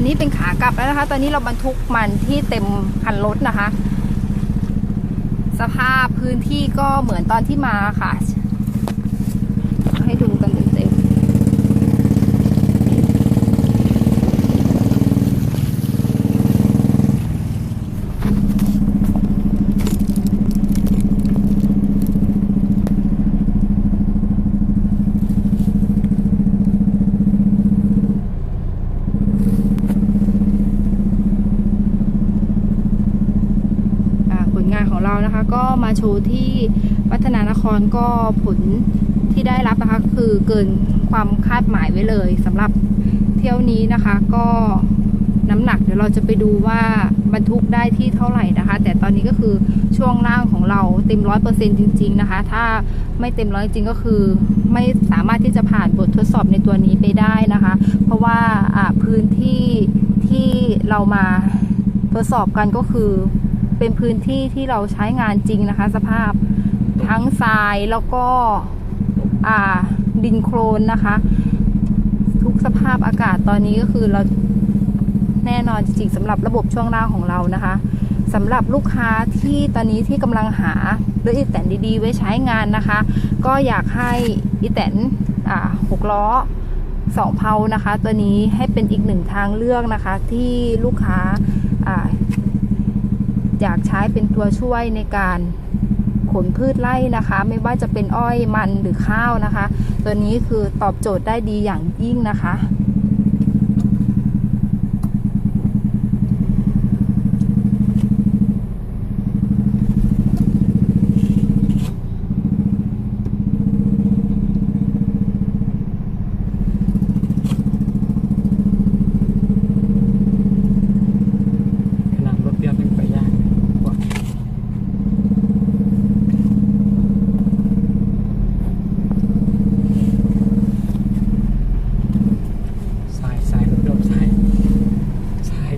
อนนี้เป็นขากลับแล้วนะคะ ตอนนี้เราบรรทุกมันที่เต็มคันรถนะคะ สภาพพื้นที่ก็เหมือนตอนที่มาค่ะ ให้ดูกันเต็มๆอ่าผลงานของ เรานะคะ ก็มาโชว์ที่วัฒนานครก็ผลที่ได้รับนะคะ คือเกินความคาดหมายไว้เลยสำหรับเที่ยวนี้นะคะ ก็น้ำหนักเดี๋ยวเราจะไปดูว่าบรรทุกได้ที่เท่าไหร่นะคะ แต่ตอนนี้ก็คือช่วงล่างของเราเต็มร้อยเปอร์เซ็นจริง ๆนะคะ ถ้าไม่เต็มร้อยจริงก็คือไม่สามารถที่จะผ่านบททดสอบในตัวนี้ไปได้นะคะ เพราะว่าพื้นที่ที่เรามาทดสอบกันก็คือ เป็นพื้นที่ที่เราใช้งานจริงนะคะ สภาพทั้งทรายแล้วก็ดินโครนนะคะ ทุกสภาพอากาศตอนนี้ก็คือเราแน่นอนจริงๆสำหรับระบบช่วงล่างของเรานะคะสำหรับลูกค้าที่ตอนนี้ที่กำลังหาหรืออีแตนดีๆ ไว้ใช้งานนะคะ ก็อยากให้อีแตนหกล้อสองเพานะคะ ตัวนี้ให้เป็นอีกหนึ่งทางเลือกนะคะที่ลูกค้า อยากใช้เป็นตัวช่วยในการขนพืชไร่นะคะ ไม่ว่าจะเป็นอ้อยมันหรือข้าวนะคะ ตัวนี้คือตอบโจทย์ได้ดีอย่างยิ่งนะคะ ขนาดรถเดียวยังไปยากกว่าสายสายรถยนต์สายสาย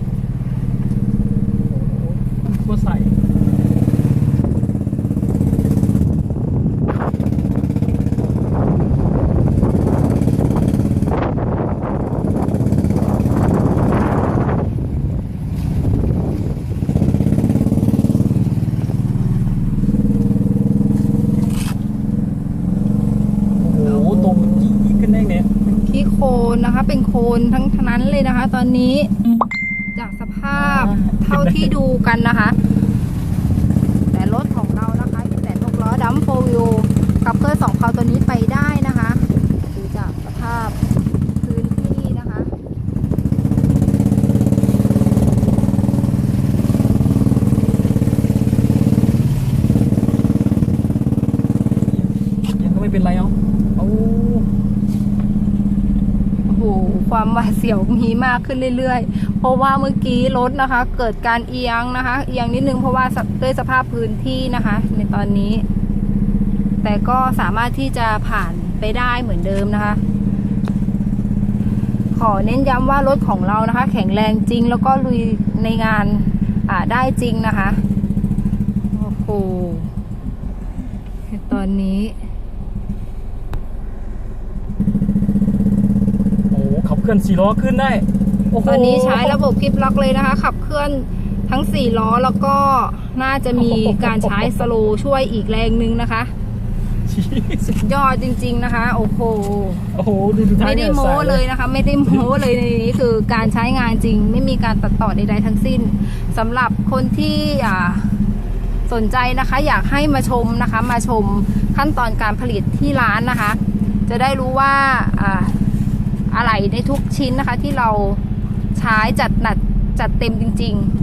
โอ้โห ก็ใส่โอ้โหตรงยี่ขึ้นได้เนี่ยที่โคนนะคะ เป็นโคนทั้งทั้งนั้นเลยนะคะ ตอนนี้ จากสภาพเท่าที่ดูกันนะคะ แต่รถของเรานะคะแต่หกล้อดัมโฟวิวกับเพื่อสองเพาตัวนี้ไปได้นะคะ ดูจากสภาพพื้นที่นะคะ ยังก็ไม่เป็นไรเนาะเอาโอ้โห ความหวาดเสียวมีมากขึ้นเรื่อยๆ เพราะว่าเมื่อกี้รถนะคะ เกิดการเอียงนะคะเอียงนิดนึงเพราะว่าด้วยสภาพพื้นที่นะคะ ในตอนนี้ แต่ก็สามารถที่จะผ่านไปได้เหมือนเดิมนะคะ ขอเน้นย้ำว่ารถของเรานะคะ แข็งแรงจริงแล้วก็ลุยในงานได้จริงนะคะ โอ้โหตอนนี้ โอ้โหขับ เคลื่อนสี่ล้อขึ้นได้โโหตอนนี้ใช้ระบบกิฟล็อกเลยนะคะ ขับเคลื่อนทั้ง4ล้อแล้วก็น่าจะมีการใช้สโลว์ช่วยอีกแรงนึงนะคะชี้สุดยอดจริง ๆนะคะ โอ้โหโอ้โหดูดูท้าไม่ได้นี่โม้สาเลยนะคะ ไม่ได้โม้เลยในนี้คือการใช้งานจริง ไม่มีการตัดต่อใดๆทั้งสิ้นสำหรับคนที่อ่าสนใจนะคะ อยากให้มาชมนะคะ มาชมขั้นตอนการผลิตที่ร้านนะคะ จะได้รู้ว่า อ่าอะไรในทุกชิ้นนะคะที่เราใช้จัดหนักจัดเต็มจริง ๆ